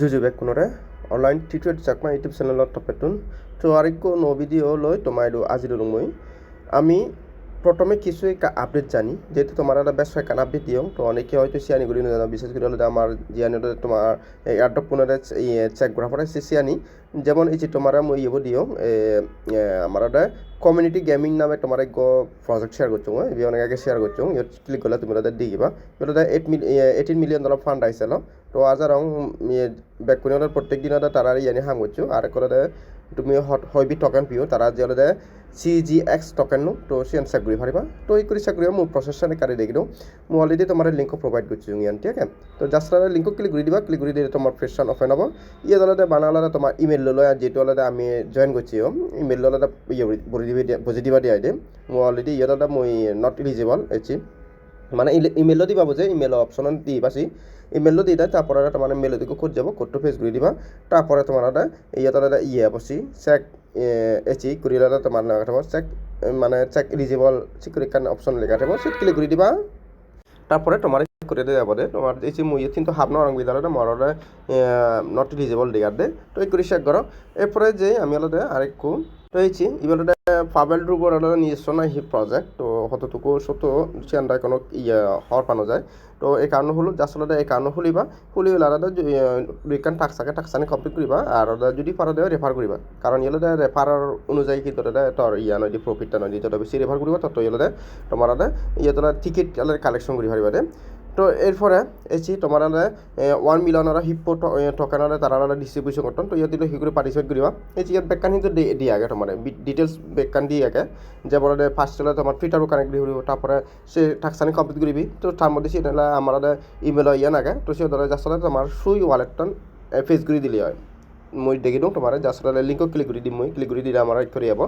jujube kunore online tutor chakma youtube channel টপেতুন তো আরেকো no video লই তোমার আজির রুমই আমি প্রথমে কিছু একটা আপডেট জানি। যেহেতু তোমার একটা বেশ একটা আপডেট দিও তো অনেকে হয়তো সিয়ানি না জানো। বিশেষ করে হলো আমার জিয়ানি তোমার এয়ারটপ পুনরে চেক করা পরে সে সিয়ানি। যেমন এই যে তোমার মই ইয়ে দিও আমার একটা কমিউনিটি গেমিং নামে তোমার এক প্রজেক্ট শেয়ার করছ। এবি অনেক আগে শেয়ার করছ। ইয়ে ক্লিক করলে তুমি ওদের দিয়ে দিবা। ওটা eight eighteen million dollar fund আইছিল। তো আজ আর ব্যাক করে প্রত্যেক দিন তারা ইয়ানি হাম করছ। আর করে তুমি হয়বি টকেন পিও তারা যে চি জি এক্স টকেন নো তো সিয়ান চাকরি পারিবা তো এই করে চাকরি মোৰ প্ৰচেছনে কাৰি দেখি দিওঁ মই অলৰেডি তোমাৰ লিংক প্ৰভাইড কৰিছোঁ ইয়ান ঠিক আছে তো জাস্ট জাষ্ট লিংক ক্লিক কৰি দিবা ক্লিক কৰি দিলে তোমাৰ ফ্ৰেছন অফেন হ'ব ইয়ে দলতে বানালে তোমাৰ ইমেইল লৈ যিটো হ'লে আমি জইন কৰিছোঁ ইমেইল ল'লে ইয়ে বুজি দিবি বুজি দিবা দিয়াই দিম মই অলৰেডি ইয়ে দলতে মই নট ইলিজিবল এচি মানে ইমেইলও দিবা বুঝে ইমেইল অপশন দি পাছি ইমেইলও দি দেয় তারপরে তোমার যাব কোডটো ফেস করে দিবা। তারপরে তোমার ইয়ে তাহলে ইয়ে বসি চেক এচি করিলে তোমার লেখা থাকব চেক মানে check eligible security card option লেখা থাকব সেট ক্লিক করে দিবা। তারপরে তোমার করে দেওয়া যাবে, তোমার এই মুই কিন্তু হাফ নরং বিদ্যালয়টা মররে নট ইলিজিবল দেওয়ার দে তো এই করে চেক করো। এরপরে যে আমি আলাদা আরেকটু রয়েছি ইবেলটা পাবেল রুবর আলাদা নিজস্ব না হি প্রজেক্ট তো হতটুকু সত চিয়ানটা কোনো ইয়ে হওয়ার পানো যায়। তো এই কারণে হলো আসলে এই কারণে খুলিবা খুলি হলে আলাদা দুইখান টাকসাকে টাকসানি কমপ্লিট করিবা, আর যদি পারো দেওয়া রেফার করিবা। কারণ ইয়েলো দেয় রেফারার অনুযায়ী কিন্তু তোর ইয়া নয় প্রফিটটা নয় যত বেশি রেফার করিবা, তত ইয়েলো দেয়। তোমার ইয়ে তোলা টিকিট কালেকশন করি পারিবা দে তো এরপরে এসি তোমার ওয়ান মিলিয়নের হিপ টকেনের তারা ডিস্ট্রিবিউশন করতাম তো ইয়াত দিলে পার্টিসিপেট করিবা এই যে ইয়াত বেকান কিন্তু ডিটেলস বেকান দিয়ে আগে যে বলে ফার্স্ট হলে তোমার টুইটারও কানেক্ট দিয়ে তারপরে সে টাকসানি কমপ্লিট করবি তো তার মধ্যে সেটা আমার ইমেল ইয়ে নাগে। তো সে যার তোমার সুই ওয়ালেটটা ফেস করে দিলে হয়। মই দেখি দিওঁ তোমাৰ জাষ্ট লিংকত ক্লিক কৰি দিম মই ক্লিক কৰি দিলে আমাৰ কৰি আহিব।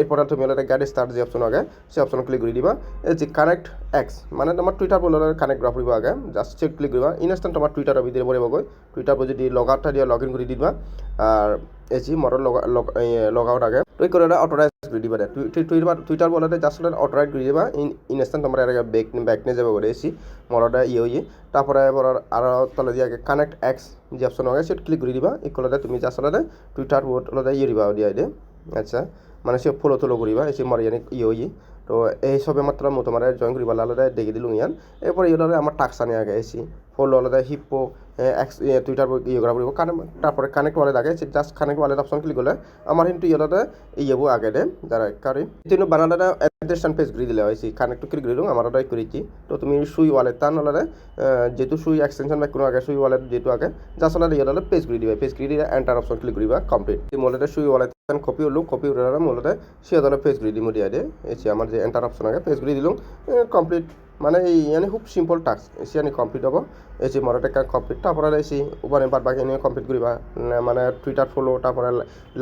এরপরে তুমি হলে গাড়ী ষ্টাৰ্ট যি অপশ্যন আগে, সেই অপশ্যন ক্লিক কৰি দিবা। যি কানেক্ট এক্স মানে তোমাৰ টুইটাৰ বলে কানেক্ট করা পড়ব আগে। জাষ্ট চেক ক্লিক কৰিবা। ইনষ্টেণ্ট তোমাৰ টুইটাৰৰ ভিতৰত পৰিবগৈ টুইটাৰ পৰা যদি লগ আউটটা দিয়া লগ ইন কৰি দিবা। আর এসি মর লগ আউট আগে। তুই করে অটোরাইজ দিবা টুইটার টুইটার বলে জাস্ট অটোরাইজ করে দিবা। ইনষ্টেণ্ট তোমার এর ব্যাক ব্যাক নিয়ে যাবে করে এসি মরটা ইয়ে ইয়ে তারপরে আর তলে দিয়ে আগে কানেক্ট এক্স যে অপশন আগে সেটা ক্লিক করে দিবা। এই কলতে তুমি জাস্ট টুইটার হলে ইয়ে দিবা দিয়া দিয়ে আচ্ছা। মানে সে ফলো থলো করিবা এসে মারি জানি ইয়ে ইয়ে তো এই সবে মাত্র মই তোমার জয়েন করিবা আলাদা দেখে দিলুম ইয়ান এরপরে ইয়ে আমার টাক্স আনি আগে এসি ফলো আলাদা হিপ্পো এক্স টুইটার ইয়ে করা পড়ব। তারপরে কানেক্ট ওয়ালেট আগে just connect wallet option click করলে আমার কিন্তু ইয়ে ইয়েবো আগে দে, যারা কারি। কিন্তু বানালাটা অ্যাড্রেসান পেজ করে দিলে হয়েছি কানেক্ট ক্লিক করে দিলাম আমার ওটাই করেছি। তো তুমি সুই ওয়ালেট তার নলারে যেহেতু সুই এক্সটেনশন বা কোনো আগে সুই ওয়ালেট যেহেতু আগে জাস্ট ওলা ইয়ে হলে পেজ করে দিবা পেজ করে দিয়ে এন্টার অপশন ক্লিক করিবা কমপ্লিট মোলেটে সুই ওয়ালেট কপি হলো কপি উঠালে মোলেটে সে হলে পেজ করে দিয়া, দিয়ে, এসে আমার যে এন্টার অপশন আগে পেজ করে দিলাম কমপ্লিট মানে এই মানে খুব সিম্পল টাস্ক এসে আমি কমপ্লিট হব। এসে মরটা কমপ্লিট তারপরে এসে উপরে বাদ বাকি এনে কমপ্লিট করিবা। মানে টুইটার ফলো তারপরে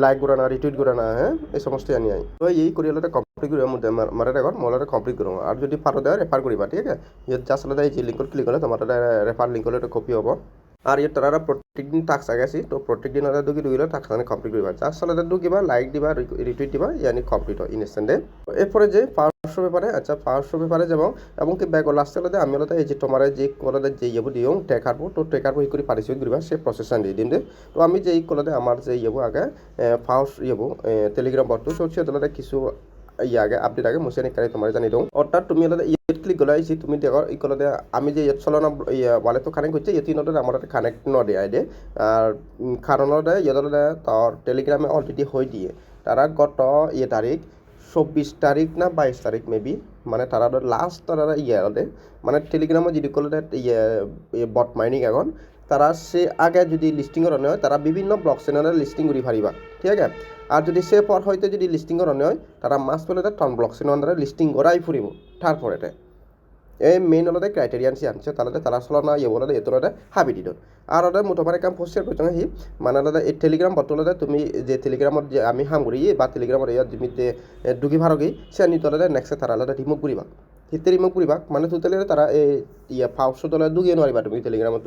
লাইক করা না রিটুইট করা না হ্যাঁ? এই সমস্ত আনি আই। তো এই করি হলে কমপ্লিট করিবা মধ্যে মারে দেখো মোলারে কমপ্লিট করব। আর যদি পারো দেওয়া রেফার করিবা, ঠিক আছে? ইয়ে হ'লে এই যে লিঙ্কত ক্লিক করলে তোমার রেফার লিঙ্ক হলে কপি হব। আর ইয়ে তারা প্রত্যেক দিন টাক্স আগাছি তো প্রত্যেক দিন ওরা দুকি দুকিলে টাক্স আনি কমপ্লিট করিবা জাস্ট ওরা দুকিবা লাইক দিবা রিটুইট দিবা ইয়ানি কমপ্লিট হয় ইনস্ট্যান্টে এরপরে যে পাঁচশো পেপারে আচ্ছা পাঁচশো পেপারে যাব, এবং কি ব্যাগ লাস্টে হলে আমি হলে এই যে তোমার যে কলাতে যে ইয়েবো দিও টেকারবো তো টেকারবো ই করে পার্টিসিপেট করিবা সে প্রসেসন দিয়ে দিন তো আমি যে কলাতে আমার যে ইয়েবো আগে ফার্স্ট ইয়েবো টেলিগ্রাম বটটো তো সে কিছু ইয়ে আগে আপডেট আগে মুছে নিকালে তোমার জানি দিওঁ। অর্থাৎ তুমি হলে ইয়েট ক্লিক গলাই আইছি তুমি দেখো ই কলতে আমি যে ইয়েট চলনা ওয়ালেটটো কানেক্ট করছে ইয়েটি নদে আমার কানেক্ট নদে আইডে আর কারণে ইয়েদলে তোর টেলিগ্রামে অলরেডি হয়ে দিয়ে। তারা গত ইয়ে তারিখ চব্বিশ তারিখ না বাইশ তারিখ মেবি মানে তারা লাস্ট তারা ইয়ে হলে মানে টেলিগ্রামে যদি করলে ইয়ে বট মাইনিং এখন তারা সে আগে যদি লিস্টিং করানো হয় তারা বিভিন্ন ব্লক চ্যানেলে লিস্টিং করে পারিবা ঠিক আছে? আর যদি সে পর হয়তো যদি লিস্টিং করানো হয় তারা মাস পেলে টন ব্লক চ্যানেল লিস্টিং করাই ফুরিব তারপরে তারা আসলে না ইয়ে বলে এতটা হাবি দিত আর ওদের মোটামুটি কাম পোস্টের করছ হি মানে ওদের এই টেলিগ্রাম বটলতে তুমি যে টেলিগ্রামত যে আমি হাম করি বা টেলিগ্রামত ইয়াত তুমি ডুগি ভারগি সে নি তলে নেক্সট তারা আলাদা রিমুভ করিবা হিতে রিমুভ করিবা মানে তুতেলে তারা এই ইয়ে ফাউস দলে ডুগিয়ে নোৱাৰিবা তুমি টেলিগ্রামত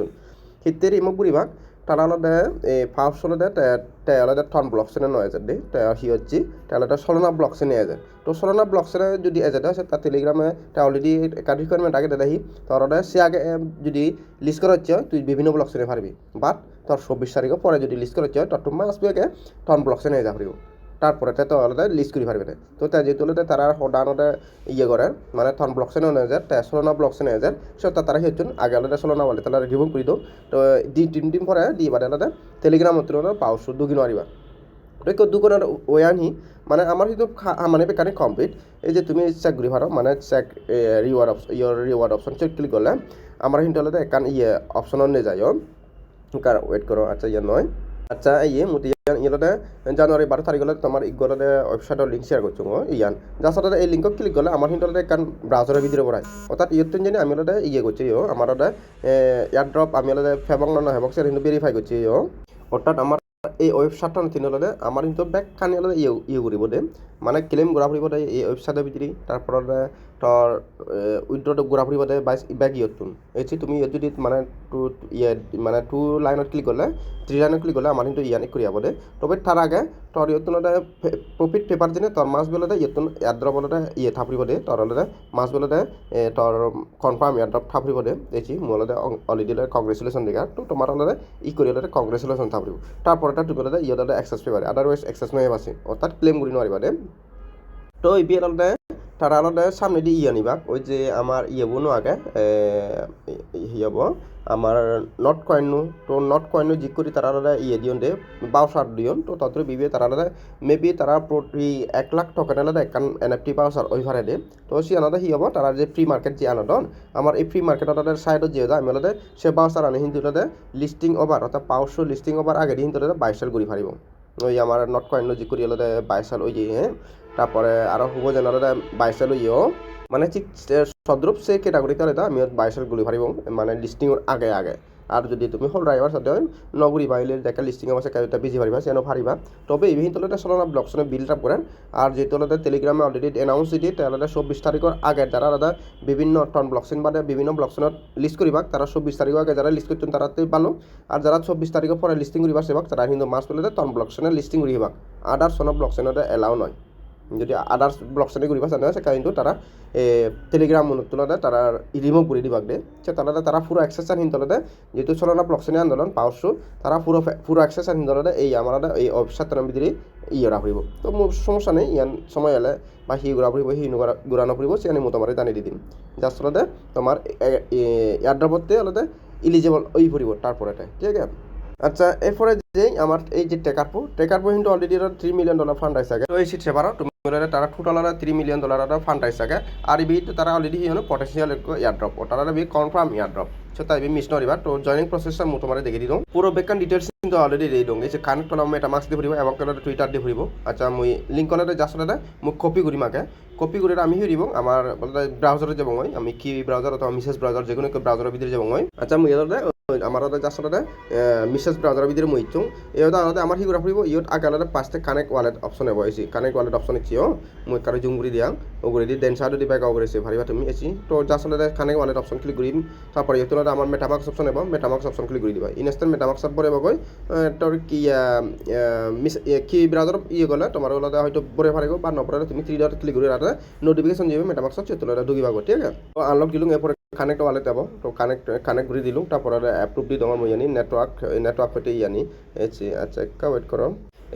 হিতে রিমুভ করিবা তারা আলাদা এই ফার্স্ট হলদে তে আলাদা টন ব্লকসেনে নয় হাজার দে তে হিয়জি তে আলাদা সলনা ব্লকসেনে এজে তো সলনা ব্লকসেনে যদি এজে আছে তার টেলিগ্রামে তে অলরেডি কার্ড রিকোয়ারমেন্ট আগে দেদাহি তোর সে আগে যদি লিস্ট করা হচ্ছে তুই বিভিন্ন ব্লকসেনে পারবি। বাট তোর চব্বিশ তারিখের পরে যদি লিস্ট করা হচ্ছে তোর তোমার আসবে আগে টন ব্লকসেনে যা পারিব। তারপরে তো আলাদা লিস্ট করে পারবে তো তাই যেহেতু তারা সদানতে ইয়ে করে মানে থন ব্লকসেনে নেজার তে সলনা ব্লকসেনে নেজার সে তারা হেঁচুন আগে আলাদা সলনা বলে তারা রিমুভ করে দিও। তো দি তিন দিন পরে দি বাদে আলাদা টেলিগ্রাম অত্র পাওছো দুগি নোৱাৰিবা তো দোকানের ওই আনি মানে আমার কিন্তু মানে বেকারে কমপ্লিট এই যে তুমি চেক ঘুরি ভারো মানে check reward option your reward option check click করলে, আমার কিন্তু একান ইয়ে অপশন নিয়ে যায় কার ওয়েট করো আচ্ছা ইয়ে নয়। আচ্ছা ইয়ে মুতি জানুয়ারি বারো তারিখ হলে তোমার ইগলতে ওয়েবসাইটৰ লিংক শ্বেয়াৰ করছ ইয়ান যার সাথে এই লিঙ্কক ক্লিক করলে আমার কিন্তু কারণ ব্রাউজারের ভিতরে পড়ায় অর্থাৎ ইয়ত জানি আমি হলে ইয়ে করছি ইয়ো আমার এয়ার ড্রপ আমি হলে ফেবং না হেবক সে কিন্তু ভেরিফাই করছি ইয়ো অর্থাৎ আমার এই ওয়েবসাইটৰ নিচিনা হ'লে আমাৰ কিন্তু বেক খানি হ'লে ইয়ে ইয়ে কৰিব দে। মানে ঘূৰা ফুৰিব দে এই ৱেবছাইটৰ ভিতৰি তাৰপৰা তোর উইড্রোটা ঘূৰা ফুৰিব দে বাইছ বেক ইয়ত তুম এই যে তুমি ইয়াত যদি মানে টু ইয়ে মানে টু লাইনত ক্লিক করলে থ্রি লাইনত ক্লিক করলে আমার কিন্তু ইয়ানে করে যাব দে। তবে তার আগে তোর ইয়তুন প্রফিট পেপার জেনে তোর মাস বেলতে ইয়তুন এয়ারড্রপ বলতে ইয়ে থাপৰিব দে। তোর হলে মাস বেলতে তোর কনফার্ম এয়ারড্রপ থাপৰিব দে। দেখি মোৰ হলে অলরেডি কংগ্রেচুলেশন দিঘা তো তোমার হলে ই কৰি হলে কংগ্রেচুলেশন থাপৰিব তারপরে তুমি হলে ইয়ে হলে এক্সেস পেপারে আদারওয়াইজ এক্সেস নয় আছে অর্থাৎ ক্লেম কৰি নোৱাৰিবা দে। তো এই বিয়ের হলে তারা আলাদা সামনে দিয়ে ইয়ে নিবা। ওই যে আমার ইয়ে বোনো আগে ইয়ে হব আমার নট কয়েনু তো নট কয়েনু জি করি তারা আলাদা ইয়ে দিয়ন দে বাউ সার দিয়ন। তো তত্র বিবে তারা আলাদা মেবি তারা প্রতি এক লাখ টকা আলাদা একান এন এফ টি বাউ সার ওই ভাড়ে দে। তো সি আলাদা হি হব তারা যে ফ্রি মার্কেট যে আনাদন আমার এই ফ্রি মার্কেট আলাদা সাইডত যে আমি আলাদা সে বাউ সার আনে, হিন্দু আলাদা লিস্টিং ওভার অর্থাৎ পাঁচশো লিস্টিং ওভার আগে হিন্দু আলাদা বাইশ সাল ঘুরি ফারিব। ওই আমার নট কয়েন জি করি আলাদা বাইশ ওই যে হ্যাঁ। তারপরে আরও হুব যেন আলাদা বাইশ সাল ইয়েও মানে ঠিক সদ্রূপ সে ক্যাটাগরিতে আলাদা আমি বাইশের গুলি ফারিব মানে লিস্টিংয়ের আগে আগে। আর যদি তুমি হল ড্রাইভার সাথে নগরী বাইলে দেখা লিস্টিং আছে কাজটা বেশি পারিবা সেন ফারিবা তবে ইভিন তলতে সলনা ব্লকসনে বিল্ড আপ করেন আর যেহেতু আলাদা টেলিগ্রামে অলরেডি এনাউন্স দিয়ে তাহলে চব্বিশ তারিখের আগে যারা আলাদা বিভিন্ন টন ব্লকসেন বাদে বিভিন্ন ব্লকসনত লিস্ট করিবা তারা চব্বিশ তারিখের আগে যারা লিস্ট করছেন তারাতেই ভালো আর যারা চব্বিশ তারিখের পরে লিস্টিং করিবা সেবাক তারা কিন্তু মাস পেলে টন ব্লকসনে লিস্টিং করিবা আদার সন ব্লকসনতে এলাও নয় যদি আদার্স ব্লকসনে করিবা জানে সেটা কিন্তু তারা টেলিগ্রাম তুলতে তারা রিমুভ করে দিবাক সে তাহলে তারা পুরো এক্সেসার হিন্দলতে যেহেতু চলনা ব্লকসনে আন্দোলন পাওয়ারশো তারা পুরো পুরো এক্সেসার হিন্দলতে এই আমার এই অবসাতনের ভিতরে ইয়ে ফুৰিব। তো মোৰ সমস্যা নেই ইয়ান সময় হলে বা সি ঘূৰা ফুৰিব, সি ঘূৰা নফুৰিব, সে আমি মোটামুটি জানি দি দিম। তোমার এয়ারড্রপতে হলতে ইলিজিবল ওই ফুরিব তারপরেতে ঠিক আছে? আচ্ছা এরপরে যে আমার এই যে টেকারপো টেকারপো কিন্তু already three million dollar fund আছে তো এই সিট সেবারও তুমি তারা total three million dollar fund আছে আর বি তারা অলরেডি হিনো পটেন্সিয়াল এয়ারড্রপ ড্রপ তারা বি কনফার্ম এয়ারড্রপ। সো বি মিস নরিবা তো জয়নিং প্রসেসটা মু তোমার দেখে দিও। পুরো বেকান ডিটেলস কিন্তু অলরেডি রেডি দং এই যে কানেক্ট হলাম এটা মাস্ক দিয়ে ফুরিব এবং কেলে টুইটার দিয়ে ফুরিব আচ্ছা মুই লিঙ্ক কলে জাস্ট হলে মোক কপি করি মাকে। কপি করে আমি আমার বলতে ব্রাউজারে যাব মই। আমি কি ব্রাউজার অথবা মিসেস ব্রাউজার যে কোনো ব্রাউজারের ভিতরে যাব মই। আচ্ছা মুই এলাদে আমার আলাদা মিসেস ব্রাউজারের ভিতরে মই ইচ্ছুং। এই আলাদা আমার হিগুরা ফুরিব ইয়ত আগে আলাদা পাঁচটা কানেক্ট ওয়ালেট অপশন হব এসি কানেক্ট ওয়ালেট অপশন ইচ্ছি ও মই কারও জুম করে দিয়াং। ওগুলো দি সাইড দিবা গাও করেছে ভারিবা তুমি এসি তো আলাদা কানেক্ট ওয়ালেট অপশন ক্লিক করিম তারপরে ইয়ত আলাদা আমার মেটামাক্স অপশন হব মেটামাক্স অপশন ক্লিক করে দিবা। ইনস্ট্যান্ট মেটামাক্স পরে বগৈ তোর কি মিস কি ব্রাউজার ইয়ে গলে, তোমাৰ আলাদা হয়তো পরে ফারিব বা নপরে তুমি থ্রি ডট ক্লিক করে আলাদা নোটিফিকেশন যাবে মেটামাক্স চেতলা ঢুকিবা ঠিক আছে? তো আনলক দিলুং, এরপরে কানেক্ট ওয়ালেট যাব তো কানেক্ট কানেক্ট করে দিলুং, তারপরে অ্যাপ্রুভ দি তোমার মই জানি নেটওয়ার্ক নেটওয়ার্ক হতে এসি আচ্ছা একটা ওয়েট করো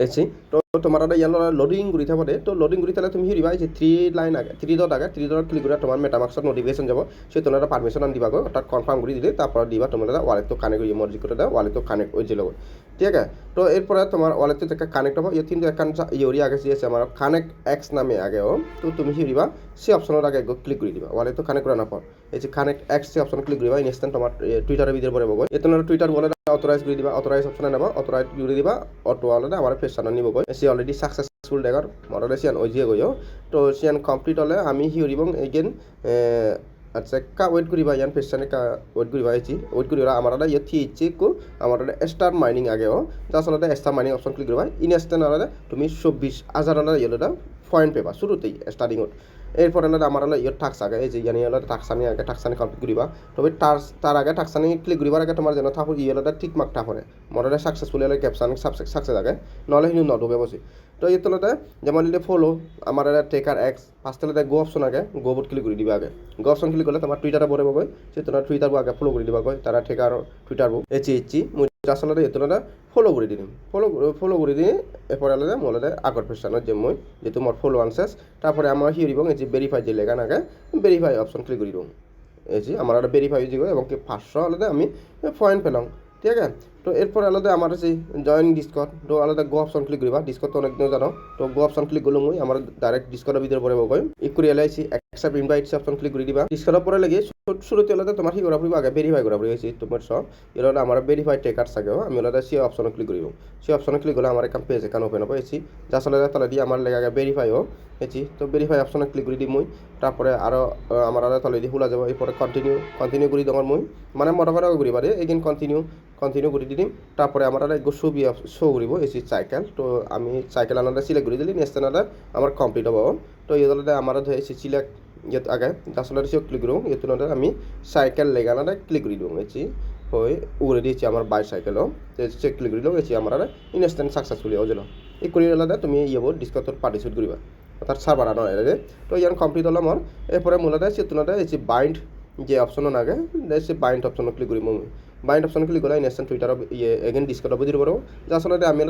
এসি। তো তোমার এটা ইয়ান লোডিং ঘুরি থাকবে তো লডিং ঘুরি তাহলে তুমি হিরিবা যে থ্রি লাইন আগে থ্রি ডট আগে থ্রি ডট ক্লিক করে তোমার মেটামাক্সত নোটিফিকেশন যাব। সেই পারমিশন আন দিবা গো অর্থাৎ কনফার্ম করে দিলে তারপর দিবা তোমার ওয়ালেট তো কানেক্ট মর্জি করে দেওয়া ওয়ালেট তো কানেক্ট হয়ে যাবে ঠিক আছে? তো এরপরে তোমার ওয়ালেট তো একটা কানেক্ট হব। ইয়ে কিন্তু একান ইয়রি আগে আছে, আমার কানেক্ট এক্স নামে আগেও তো তুমি হিরিবা সেই অপশনের আগে ক্লিক করে দিবা। ওয়ালেট তো কানেক্ট করানোর পর। এই যে কানেক্ট এক্স সেই অপশন ক্লিক করিবা। ইনস্ট্যান্ট তোমার টুইটারের ভিতরে পরে বগৈ এত টুইটার বলে অথরাইজ করে দিবা। অথরাইজ অপশনে নেবা। অথরাইজ করে দিবা। অটো আলাদা আমার ফেস চানা নিব গৈ সি অলরেডি সাকসেসফুল দেখার মডেলে সিয়ান দিয়ে গইও তো সিয়ান কমপ্লিট হলে আমি হিউরিবং এগেন আচ্ছা কা ওয়েট ইয়ান ফেস চানে কা ওয়েট করিবা ভাই ওয়েট করিবা, আমার আলাদা ইয়ে থি ইচ্ছে কো, আমার স্টার মাইনিং আগে ও জাস্ট আলাদা স্টার মাইনিং অপশন ক্লিক করিবা ইনস্ট্যান্ট আলাদা তুমি চব্বিশ হাজার আলাদা ইয়েলোটা পয়েন্ট পেবা শুরুতেই স্টার্টিংত এরপর হলো আমার হলো ইয়ে টাক্স আগে, এই যে ইয়ানি হলো টাক্সানি আগে টাক্সানি কমপ্লিট করিবা। তবে তার তার আগে টাক্সানি ক্লিক করিবার আগে তোমার যেন থাকুর ইয়ে হলো টিক মার্ক থাকুরে মনে সাকসেসফুল হলে ক্যাপশন সাকসেস আগে। নহলে কিন্তু নডুবে বসি। তো এই তলতে যেমন দিলে ফলো আমার এটা টেকার এক্স ফার্স্ট তলতে গো অপশন আগে গো বুট ক্লিক করে দিবা আগে। গো অপশন ক্লিক করলে তোমার টুইটারে বলে গৈ সে তোমার টুইটার আগে ফলো করে দিবা গৈ তারা টেকার টুইটার এচি মুই আসলে এই তলতে ফলো করে দিম ফলো ফলো করে দিয়ে এরপরে আলাদা মোলাদে আগর পেশানোর যে মই, যেহেতু মোর ফলো আনসেস তারপরে আমার হিয়ে দিব এই যে ভেরিফাই যে লেখা নাগে ভেরিফাই অপশন ক্লিক করে দিব এই যে আমার একটা ভেরিফাই যাবে এবং পাঁচশো আলাদা আমি পয়েন্ট পেলাম, ঠিক আছে? তো এরপর আলাদা আমার আছে জয়েন ডিসকট তো আলাদা গো অপশন ক্লিক করিবা। ডিসকট তো অনেকদিন জানো, তো গো অপশন ক্লিক করল মই আমার ডাইরেক্ট ডিসকটের ভিতরে পড়ে গৈ ই করে এলাইছি অ্যাকসেপ্ট ইনভাইট অপশন ক্লিক করে দিবা ডিসকটের পরে লাগি শুরুতে আলাদা তোমার কি করা পড়িব আগে ভেরিফাই করা পড়িব তোমার সব এর হলো আমার ভেরিফাই টেকার থাকে আমি আলাদা সে অপশনে ক্লিক করিব সে অপশনে ক্লিক করলে আমার একটা পেজ এখানে ওপেন হবে এসি যা আসলে তাহলে দিয়ে আমার লেগে আগে ভেরিফাই হোক এসি তো ভেরিফাই অপশনে ক্লিক করে দিই মই। তারপরে আরও আমার আলাদা তলে দিয়ে খোলা যাব। এরপরে কন্টিনিউ কন্টিনিউ করে দেওয়ার মই। মানে মনে করা করি পারে এগিন কন্টিনিউ কন্টিনিউ করে দিম। তারপরে আমার আর একটু ছবি শো করিব এসি সাইকেল তো আমি সাইকেল আনাদা সিলেক্ট করে দিলি নেক্সট আনাদা আমার কমপ্লিট হব। তো এই দলতে আমার এসি সিলেক্ট ইয়াত আগে আসলে সিও ক্লিক করুন ইয়াত আমি সাইকেল লেগানাটা ক্লিক করে দিও এসি হয়ে উড়ে দিয়েছি আমার বাইসাইকেলও সে ক্লিক করে দিলাম এসি আমার ইনস্ট্যান্ট সাকসেসফুলি হয়ে এই করে আলাদা তুমি ইয়ে ডিসকটত পার্টিসিপেট করিবা অর্থাৎ সার্ভার আনো এর তো ইয়ান কমপ্লিট হলো আমার এরপরে মূলত সে তুলনাটা এসি বাইন্ড যে অপশন নাগে সে বাইন্ড অপশন ক্লিক করিব বাইন্ড অপশন ক্লিক করলে ইনস্ট্যান্ট টুইটার ইয়ে এগেন ডিসকট বুঝি পারব যে আসলে আমি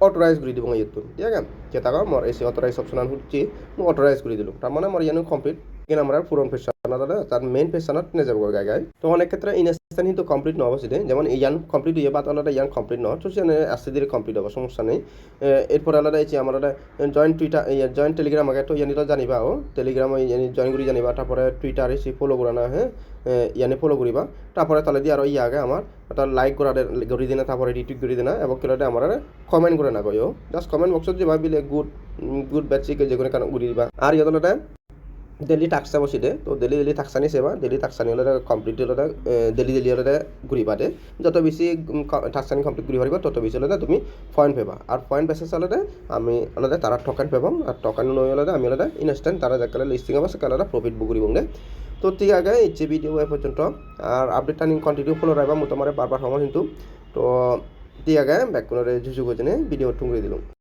অথরাইজ করে দিব ইয়েতো ঠিক আছে যেটা মোর এসে অথরাইজ অপশন হচ্ছে মই অথরাইজ করে দিলাম তার মানে আমার ইয়ানো কমপ্লিট কিন্তু আমার পুরন পেশানা দাদা তার মেইন পেশানত নে যাব গাই। তো অনেক ক্ষেত্রে ইনস্ট্যান্ট কিন্তু কমপ্লিট নহব সেটা যেমন ইয়ান কমপ্লিট হয়ে বাদ আলাদা ইয়ান কমপ্লিট নহ তো সেখানে আস্তে ধীরে কমপ্লিট হব, সমস্যা নেই। এরপর আলাদা এই আমার জয়েন্ট টুইটার জয়েন্ট টেলিগ্রাম আগে তো ইয়ানি তো জানিবা, ও। টেলিগ্রাম জয়েন করে জানিবা, তারপরে টুইটার এসে ফলো করা না হ্যাঁ ইয়ানি ফলো করিবা তারপরে তাহলে দিয়ে আর ইয়ে আগে আমার তার লাইক করা করি দিনা, তারপরে রিটুইট করে দিনা, এবং কেলাতে আমার কমেন্ট করে না কয়ও জাস্ট কমেন্ট বক্সত যে ভাবিলে গুড গুড ব্যাড চিকে যে কোনো কারণ ঘুরি দিবা। আর ইয়ে ডেলি টাক্সা বসি দে তো ডেলি ডেলি টাক্সানি সেবা ডেলি টাক্সানি হলে কমপ্লিট হলে ডেলি ডেলি হলে ঘুরিবা দে। যত বেশি টাক্সানি কমপ্লিট ঘুরি পারিবা তত বেশি হলে তুমি পয়েন্ট পেবা। আর পয়েন্ট বেসিস হলে আমি হলে তারা টকেন পেবাম আর টকেন নয় হলে আমি হলে ইনস্ট্যান্ট তারা যাকালে লিস্টিং হবে, সেকালে প্রফিট বুকুরিব দে। তো ঠিক আগে এই যে ভিডিও এ পর্যন্ত আর আপডেট টার্নিং কন্টিনিউ ফলো রাখবা তোমার বারবার সময় কিন্তু তো, ঠিক আগে ব্যাক করে যুজু করে ভিডিও টুঙ্গি দিলাম